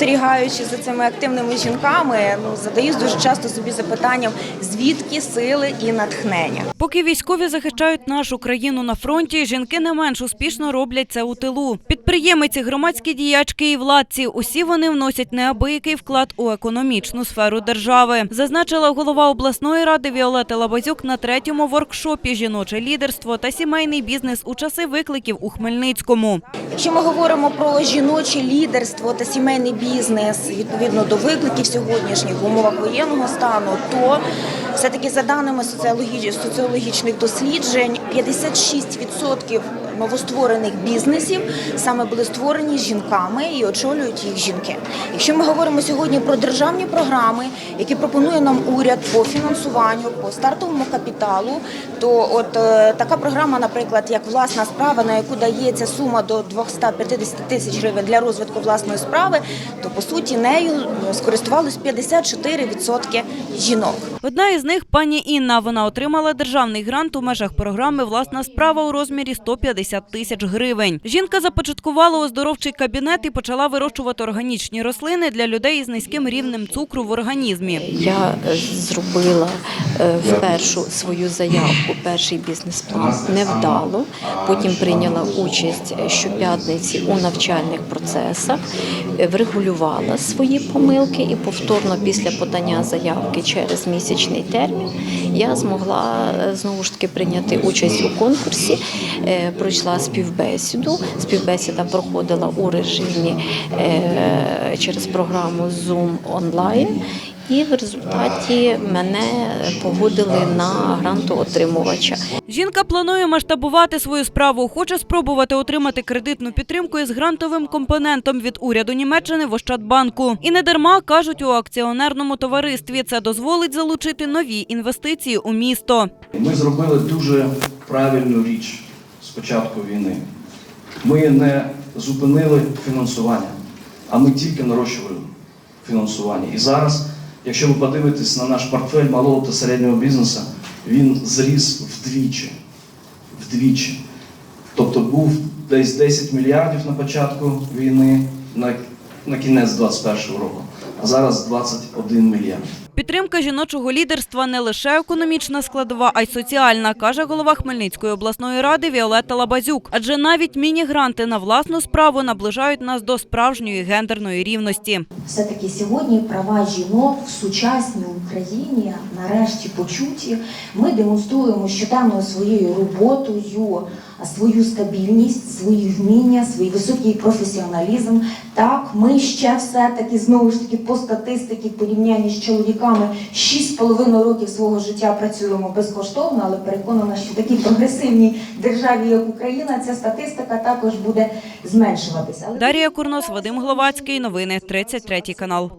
спостерігаючи за цими активними жінками, ну задаюсь дуже часто собі запитанням, звідки сили і натхнення. Поки військові захищають нашу країну на фронті, жінки не менш успішно роблять це у тилу. Підприємиці, громадські діячки і владці – усі вони вносять неабиякий вклад у економічну сферу держави. Зазначила голова обласної ради Віолета Лабазюк на третьому воркшопі «Жіноче лідерство та сімейний бізнес у часи викликів у Хмельницькому. Якщо ми говоримо про жіноче лідерство та сімейний бізнес відповідно до викликів сьогоднішніх в умовах воєнного стану, то все-таки за даними соціологічних досліджень, 56% новостворених бізнесів саме були створені жінками і очолюють їх жінки. Якщо ми говоримо сьогодні про державні програми, які пропонує нам уряд по фінансуванню, по стартовому капіталу, то от е, така програма, наприклад, як власна справа, на яку дається сума до 250 тисяч гривень для розвитку власної справи, то по суті нею е, скористувалось 54% жінок. Одна із них – пані Інна. Вона отримала державний грант у межах програми «Власна справа» у розмірі 150 тисяч гривень. Жінка започаткувала оздоровчий кабінет і почала вирощувати органічні рослини для людей із низьким рівнем цукру в організмі. Я зробила е, впершу свою заявку, перший бізнес-план невдало. Потім прийняла участь щоп'ятниці у навчальних процесах, е, врегулювала свої помилки і повторно після подання заявки через місячний термін я змогла е, знову ж таки прийняти участь у конкурсі. Пройшла співбесіду. Співбесіда проходила у режимі е, через програму Zoom онлайн. І в результаті мене погодили на грантоотримувача. Жінка планує масштабувати свою справу. Хоче спробувати отримати кредитну підтримку із грантовим компонентом від уряду Німеччини в Ощадбанку. І не дарма кажуть у акціонерному товаристві. Це дозволить залучити нові інвестиції у місто. Ми зробили дуже правильну річ з початку війни. Ми не зупинили фінансування, а ми тільки нарощували фінансування. І зараз, якщо ви подивитесь на наш портфель малого та середнього бізнесу, він зріс вдвічі. Вдвічі. Тобто був десь 10 мільярдів на початку війни, на, на кінець 2021 року, а зараз 21 мільярд. Підтримка жіночого лідерства не лише економічна складова, а й соціальна, каже голова Хмельницької обласної ради Віолетта Лабазюк. Адже навіть міні-гранти на власну справу наближають нас до справжньої гендерної рівності. Все-таки сьогодні права жінок в сучасній Україні нарешті почуті. Ми демонструємо щоденно своєю роботою свою стабільність, свої вміння, свій високий професіоналізм. Так, ми ще все-таки знову ж таки по статистиці в порівнянні з чоловіками 6,5 років свого життя працюємо безкоштовно, але переконана, що в такій прогресивній державі, як Україна, ця статистика також буде зменшуватися. Дарія Курнос, Вадим Гловацький. Новини 33 канал.